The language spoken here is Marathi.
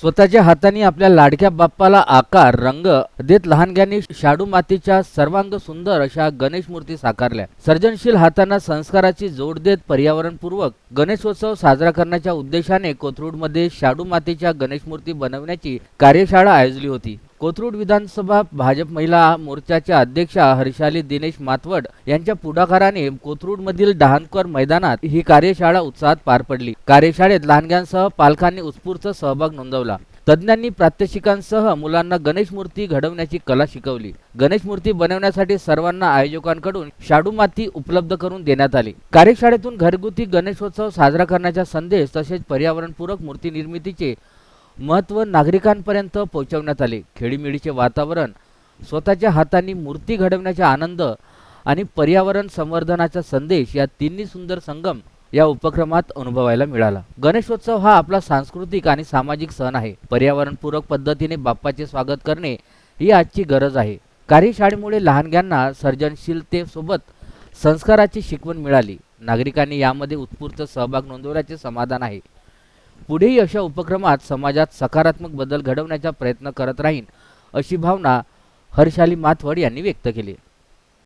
स्वतःच्या हाताने आपल्या लाडक्या बाप्पाला आकार रंग देत लहानग्यांनी शाडू मातीच्या सर्वांग सुंदर अशा गणेश मूर्ती साकारल्या. सर्जनशील हातांना संस्काराची जोड देत पर्यावरणपूर्वक गणेशोत्सव साजरा करण्याच्या उद्देशाने कोथरूडमध्ये शाडू मातीच्या गणेश मूर्ती बनवण्याची कार्यशाळा आयोजली होती. कोथरूड विधानसभा भाजप महिला मोर्चाच्या अध्यक्षा हर्षाली दिनेश मातवड यांच्या पुढाकाराने कोथरूडमधील डहाणकर मैदानात ही कार्यशाळा उत्साहात पार पडली. कार्यशाळेत लहानग्यांसह पालकांनी उत्स्फूर्त सहभाग नोंदवला. तज्ज्ञांनी प्रात्यक्षिकांसह मुलांना गणेश मूर्ती घडवण्याची कला शिकवली. गणेश मूर्ती बनवण्यासाठी सर्वांना आयोजकांकडून शाडू माती उपलब्ध करून देण्यात आली. कार्यशाळेतून घरगुती गणेशोत्सव साजरा करण्याचा संदेश तसेच पर्यावरणपूरक मूर्ती निर्मितीचे महत्त्व नागरिकांपर्यंत पोहोचवण्यात आले. खेळीमेळीचे वातावरण स्वतःच्या हातांनी मूर्ती घडवण्याचा आनंद आणि पर्यावरण संवर्धनाचा संदेश या तिन्ही सुंदर संगम या उपक्रमात अनुभवायला मिळाला. गणेशोत्सव हा आपला सांस्कृतिक आणि सामाजिक सण आहे. पर्यावरणपूरक पद्धतीने बाप्पाचे स्वागत करणे ही आजची गरज आहे. कार्यशाळेमुळे लहानग्यांना सर्जनशीलतेसोबत संस्काराची शिकवण मिळाली. नागरिकांनी यामध्ये उत्स्फूर्त सहभाग नोंदवल्याचे समाधान आहे. पुढेही अशा उपक्रमात समाजात सकारात्मक बदल घडवण्याचा प्रयत्न करत राहीन अशी भावना हर्षाली माथवड यांनी व्यक्त केली.